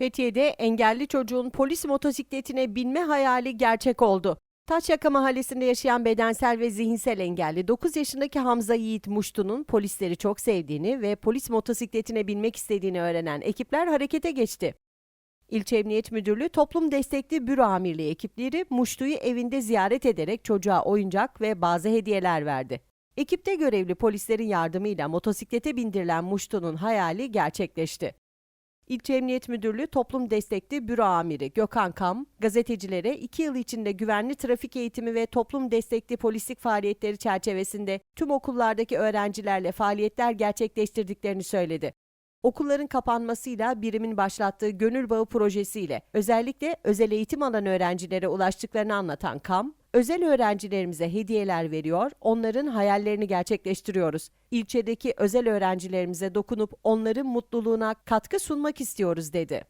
Fethiye'de engelli çocuğun polis motosikletine binme hayali gerçek oldu. Taşyaka mahallesinde yaşayan bedensel ve zihinsel engelli 9 yaşındaki Hamza Yiğit Muştu'nun polisleri çok sevdiğini ve polis motosikletine binmek istediğini öğrenen ekipler harekete geçti. İlçe Emniyet Müdürlüğü Toplum Destekli Büro Amirliği ekipleri Muştu'yu evinde ziyaret ederek çocuğa oyuncak ve bazı hediyeler verdi. Ekipte görevli polislerin yardımıyla motosiklete bindirilen Muştu'nun hayali gerçekleşti. İlçe Emniyet Müdürlüğü Toplum Destekli Büro Amiri Gökhan Kam, gazetecilere 2 yıl içinde güvenli trafik eğitimi ve toplum destekli polislik faaliyetleri çerçevesinde tüm okullardaki öğrencilerle faaliyetler gerçekleştirdiklerini söyledi. Okulların kapanmasıyla birimin başlattığı Gönül Bağı projesiyle özellikle özel eğitim alan öğrencilere ulaştıklarını anlatan KAM, özel öğrencilerimize hediyeler veriyor, onların hayallerini gerçekleştiriyoruz. İlçedeki özel öğrencilerimize dokunup onların mutluluğuna katkı sunmak istiyoruz dedi.